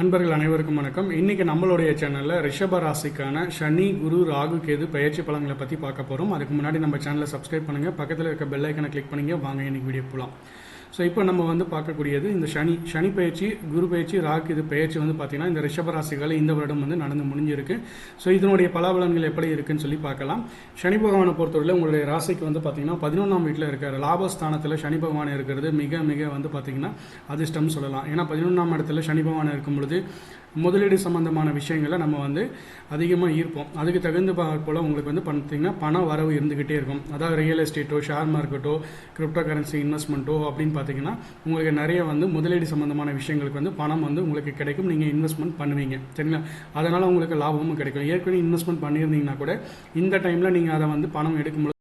அன்பர்கள் அனைவருக்கும் வணக்கம். இன்னைக்கு நம்மளுடைய சேனல்ல ரிஷப ராசிக்கான சனி குரு ராகு கேது பயிற்சி பலன்களை பத்தி பார்க்க போறோம். அதுக்கு முன்னாடி நம்ம சேனலை சப்ஸ்கிரைப் பண்ணுங்க. பக்கத்தில் இருக்க பெல் ஐக்கனை கிளிக் பண்ணுங்க. வாங்க இன்னைக்கு வீடியோ போகலாம் ஸோ இப்போ நம்ம வந்து பார்க்கக்கூடியது இந்த சனி சனி பயிற்சி குரு பயிற்சி ராக் இது பயிற்சி வந்து பார்த்திங்கன்னா இந்த ரிஷபராசிகள் இந்த வருடம் வந்து நடந்து முடிஞ்சிருக்கு. ஸோ இதனுடைய பலாபலன்கள் எப்படி இருக்குன்னு சொல்லி பார்க்கலாம். சனி பகவானை பொறுத்தவரையில் உங்களுடைய ராசிக்கு வந்து பார்த்தீங்கன்னா பதினொன்றாம் வீட்டில் இருக்கார். லாபஸ்தானத்தில் சனி பகவான் இருக்கிறது. மிக மிக வந்து பார்த்தீங்கன்னா அதிர்ஷ்டம் சொல்லலாம். ஏன்னா பதினொன்றாம் இடத்துல சனி பகவான் இருக்கும் பொழுது முதலீடு சம்பந்தமான விஷயங்களை நம்ம வந்து அதிகமாக ஈர்ப்போம். அதுக்கு தகுந்த போல் உங்களுக்கு வந்து பார்த்தீங்கன்னா பண வரவு இருந்துக்கிட்டே இருக்கும். அதாவது ரியல் எஸ்டேட்டோ ஷேர் மார்க்கெட்டோ கிரிப்டோ கரன்சி இன்வெஸ்ட்மெண்ட்டோ அப்படின்னு பார்த்தீங்கன்னா உங்களுக்கு நிறைய வந்து முதலீடு சம்பந்தமான விஷயங்களுக்கு வந்து பணம் வந்து உங்களுக்கு கிடைக்கும். நீங்கள் இன்வெஸ்ட்மெண்ட் பண்ணுவீங்க. சரிங்களா? அதனால் உங்களுக்கு லாபமும் கிடைக்கும். ஏற்கனவே இன்வெஸ்ட்மெண்ட் பண்ணியிருந்தீங்கன்னா கூட இந்த டைமில் நீங்கள் அதை வந்து பணம் எடுக்கும்போது